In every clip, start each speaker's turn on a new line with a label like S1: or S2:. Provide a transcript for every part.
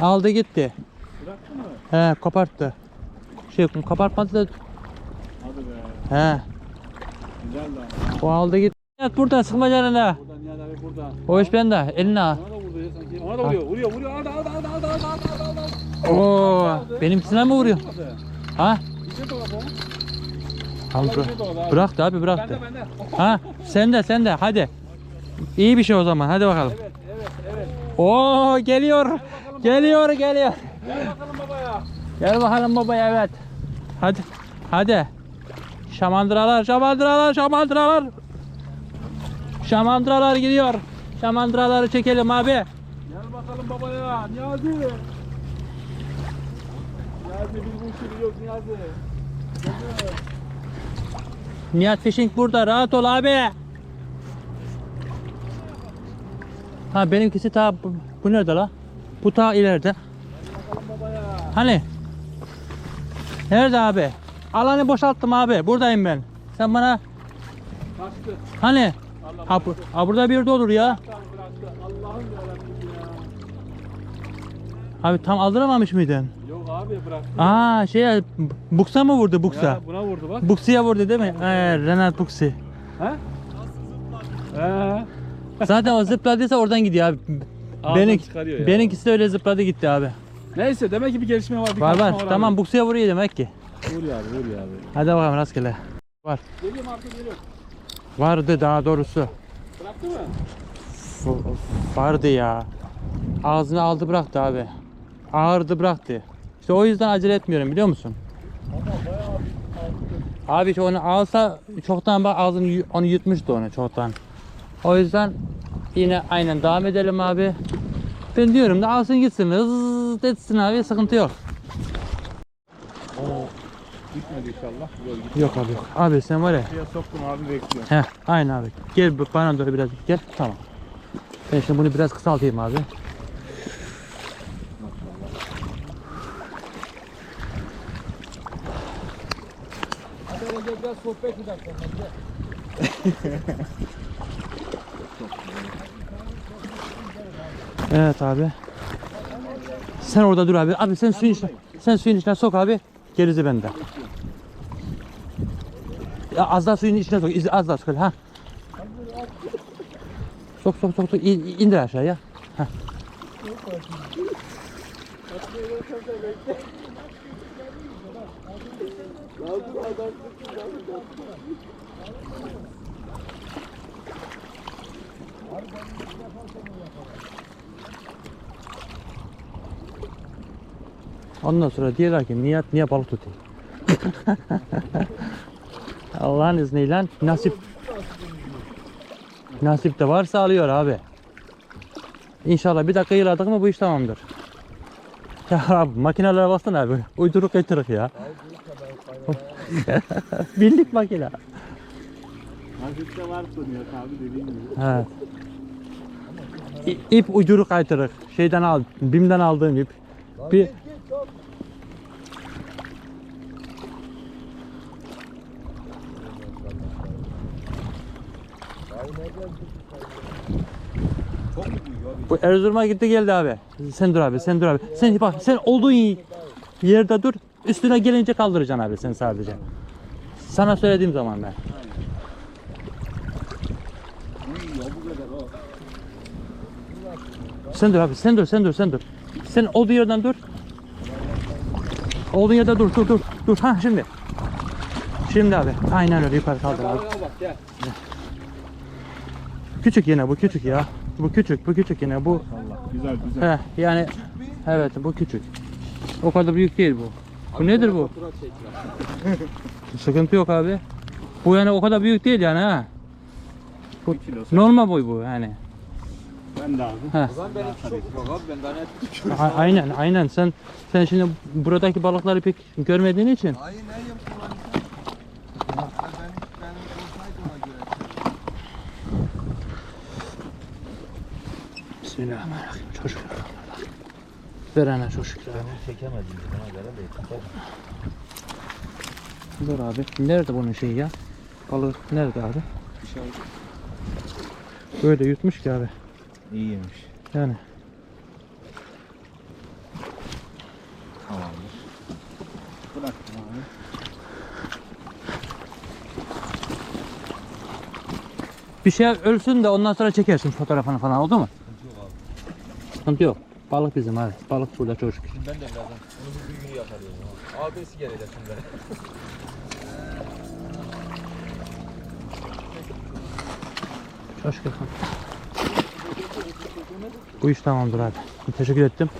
S1: Aldı gitti.
S2: Bıraktı mı?
S1: He koparttı. Şey kopartmadı da
S2: Hadi be.
S1: he.
S2: Güzel lan.
S1: O aldı gitti. Evet burada sıkma canına.
S2: Burada Nihat abi burada.
S1: O iş bende. Eline al.
S2: Ona da vurdu ya sanki. Ona da vuruyor. Vuruyor vuruyor. Aldı aldı aldı aldı aldı aldı aldı.
S1: Oo, benimkisine mi vuruyor? Ha?
S2: İçe dolap o.
S1: Al,
S2: abi.
S1: bıraktı abi bıraktı.
S2: Bende bende.
S1: Ha sen de sen de hadi. İyi bir şey o zaman hadi bakalım.
S2: Evet evet evet.
S1: Oo geliyor. Geliyor geliyor.
S2: Gel bakalım babaya.
S1: Gel bakalım babaya evet. Hadi. Hadi. Şamandıralar, şamandıralar, şamandıralar. Şamandıralar gidiyor. Şamandıraları çekelim abi.
S2: Gel bakalım babaya. Niyazi. Niyazi biz bu işi biliyoruz Niyazi. Gel.
S1: Nihat Fishing burada. Rahat ol abi. Ha benimkisi ta bu, bu nerede la? Bu ta ileride. Hani? Nerede abi? Alanı boşalttım abi. Buradayım ben. Sen bana
S2: Kaçtı.
S1: hani?
S2: Allah
S1: Ha, bu, ha burada bir yerde olur ya. Abi tam aldıramamış mıydın?
S2: Yok abi bıraktı.
S1: Aa şey buksa mı vurdu buksa?
S2: Ya, buna vurdu bak.
S1: Buksi'ye vurdu değil mi? Ee, Renat Buksi.
S2: He? He.
S1: Zaten o zıpladıysa oradan gidiyor abi. Benik,
S2: çıkarıyor ya.
S1: benimkisi de öyle zıpladı gitti abi.
S2: Neyse demek ki bir gelişme var. Bir
S1: Var var. Tamam
S2: abi.
S1: Buksi'ye vuruyor demek ki.
S2: Vuruyor abi vuruyor abi.
S1: Hadi bakalım rastgele. Var.
S2: Geliyorum artık geliyorum.
S1: Vardı daha doğrusu.
S2: Bıraktı mı?
S1: F- Vardı ya. Ağzını aldı bıraktı abi. Ağırdı bıraktı. İşte o yüzden acele etmiyorum biliyor musun? Abi işte onu alsa çoktan bak ağzını yu- onu yutmuştu onu çoktan. O yüzden yine aynen devam edelim abi. Ben diyorum da alsın gitsin hızz etsin abi sıkıntı yok.
S2: Gitmedi inşallah. Yok gitti.
S1: Yok abi yok. Abi sen var ya.
S2: Suya soktum abi bekliyorum.
S1: Heh aynen abi. Gel bana doğru biraz gel. Tamam. Ben şimdi bunu biraz kısaltayım abi.
S2: Hadi biraz sohbet edelim.
S1: Evet abi. Sen orada dur abi. Abi sen suyun içine, sen suyun içine sok abi. Gerisi bende. Ya az daha suyun içine sok. Az daha sok. Ha. Sok sok sok sok. İn, indir aşağıya. Ha. Ondan sonra diyorlar ki Nihat niye balık tutuyor? Allah'ın izniyle nasip nasip de varsa alıyor abi. İnşallah bir dakika yıladık mı bu iş tamamdır. Ya abi makinelere baksana abi. Uyduruk getirdik ya. Bildik makine.
S2: Nazikte var sanıyor abi dediğin gibi.
S1: Evet. İp uyduruk kaytırık. Şeyden al, Bim'den aldığım ip. Bir Bu Erzurum'a gitti geldi abi. Sen dur abi, sen dur abi. Sen bak, sen olduğun yerde dur. Üstüne gelince kaldıracaksın abi sen sadece. Sana söylediğim zaman ben. Sen dur abi, sen dur, sen dur, sen dur. Sen olduğu yerden dur. Olduğun yerde dur, dur, dur, dur. Ha şimdi. Şimdi abi, aynen öyle yukarı kaldır abi.
S2: Gel.
S1: Küçük yine bu küçük ya. Bu küçük, bu küçük yine bu.
S2: Allah güzel güzel.
S1: He, yani evet bu küçük. O kadar büyük değil bu. Bu nedir bu? Sıkıntı yok abi. Bu yani o kadar büyük değil yani ha. Bu
S2: Bir
S1: normal boy bu yani.
S2: Ben de abi.
S1: He.
S3: Ulan benim çok yok abi ben daha net
S1: A- aynen aynen sen sen şimdi buradaki balıkları pek görmediğin için
S3: Hayır ne yapayım ulan sen? Ben benim benim olsaydı ona göre.
S1: Bismillahirrahmanirrahim. Çok şükür. Ver ana çok şükür.
S3: Çekemedim buna göre de.
S1: Dur abi. Nerede bunun şeyi ya? Balık nerede abi? Böyle yutmuş ki abi.
S3: İyiymiş.
S1: Yani.
S2: Tamamdır. Bıraktım abi.
S1: Bir şey ölsün de ondan sonra çekersin fotoğrafını falan oldu mu? Sıkıntı yok. Balık bizim abi. Balık burada çok şükür.
S3: Ben de birazdan. Onu bir gün yakalıyorum. Abisi gelecek şimdi.
S1: Çok şükür. Bu iş tamamdır abi. Teşekkür ettim.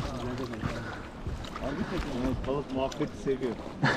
S2: Balık muhabbeti seviyor.